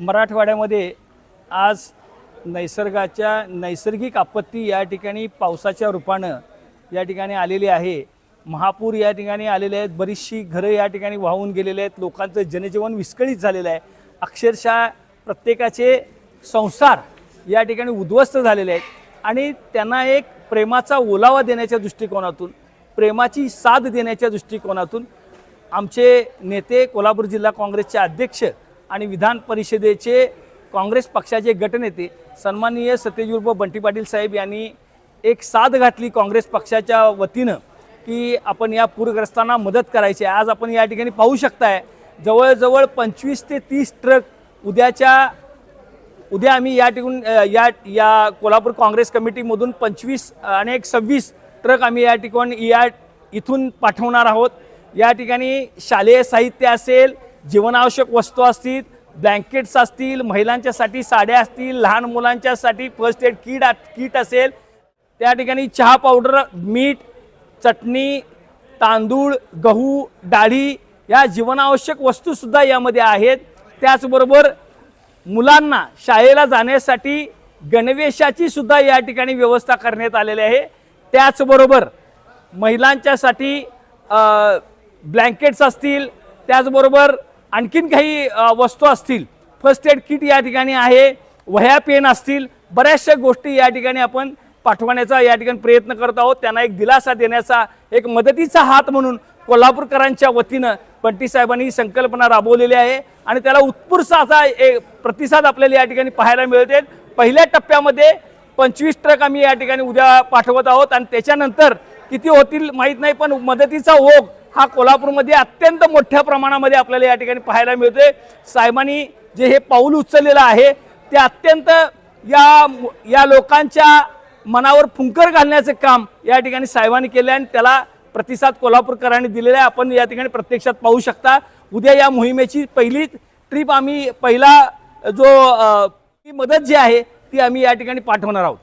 मराठवाड्यामध्ये आज नैसर्गाच्या नैसर्गिक आपत्ती या ठिकाणी पावसाच्या रूपानं या ठिकाणी आलेली आहे. महापूर या ठिकाणी आलेले आहेत. बरीचशी घरं या ठिकाणी वाहून गेलेले आहेत. लोकांचं जनजीवन विस्कळीत झालेलं आहे. अक्षरशः प्रत्येकाचे संसार या ठिकाणी उद्ध्वस्त झालेले आहेत. आणि त्यांना एक प्रेमाचा ओलावा देण्याच्या दृष्टिकोनातून प्रेमाची साथ देण्याच्या दृष्टिकोनातून आमचे नेते कोल्हापूर जिल्हा काँग्रेसचे अध्यक्ष आणि विधान परिषदेचे काँग्रेस पक्षाचे गटनेते सन्माननीय सत्यजुर्ब बंटी पाटील साहेब यांनी एक साथ घातली काँग्रेस पक्षाच्या वतीनं की आपण या पूरग्रस्तांना मदत करायची आहे. आज आपण या ठिकाणी पाहू शकताय जवळजवळ पंचवीस ते तीस ट्रक उद्याच्या उद्या आम्ही या ठिकाण या या कोल्हापूर काँग्रेस कमिटीमधून पंचवीस आणि एक सव्वीस ट्रक आम्ही या ठिकाणी या इथून पाठवणार आहोत. या ठिकाणी शालेय साहित्य असेल जीवनावश्यक वस्तू असतील ब्लँकेट्स असतील महिलांच्यासाठी साड्या असतील लहान मुलांच्यासाठी फर्स्ट एड किट किट असेल त्या ठिकाणी चहा पावडर मीठ चटणी तांदूळ गहू डाळी या जीवनावश्यक वस्तूसुद्धा यामध्ये आहेत. त्याचबरोबर मुलांना शाळेला जाण्यासाठी गणवेशाची सुद्धा या ठिकाणी व्यवस्था करण्यात आलेली आहे. त्याचबरोबर महिलांच्यासाठी ब्लँकेट्स असतील त्याचबरोबर आणखीन काही वस्तू असतील. फर्स्ट एड किट या ठिकाणी आहे. वह्या पेन असतील. बऱ्याचशा गोष्टी या ठिकाणी आपण पाठवण्याचा या ठिकाणी प्रयत्न करत आहोत. त्यांना एक दिलासा देण्याचा एक मदतीचा हात म्हणून कोल्हापूरकरांच्या वतीनं बंटी साहेबांनी ही संकल्पना राबवलेली आहे. आणि त्याला उत्स्फूर्त असा एक प्रतिसाद आपल्याला या ठिकाणी पाहायला मिळते पहिल्या टप्प्यामध्ये पंचवीस ट्रक आम्ही या ठिकाणी उद्या पाठवत आहोत. आणि त्याच्यानंतर किती होतील माहीत नाही पण मदतीचा ओघ हा कोल्हापूरमध्ये अत्यंत मोठ्या प्रमाणामध्ये आपल्याला या ठिकाणी पाहायला मिळतोय. साहेबांनी जे हे पाऊल उचललेलं आहे ते अत्यंत या या लोकांच्या मनावर फुंकर घालण्याचं काम या ठिकाणी साहेबांनी केलं आहे आणि त्याला प्रतिसाद कोल्हापूरकरांनी दिलेला आहे. आपण या ठिकाणी प्रत्यक्षात पाहू शकता उद्या या मोहिमेची पहिली ट्रिप आम्ही पहिला जो ती मदत जी आहे ती आम्ही या ठिकाणी पाठवणार आहोत.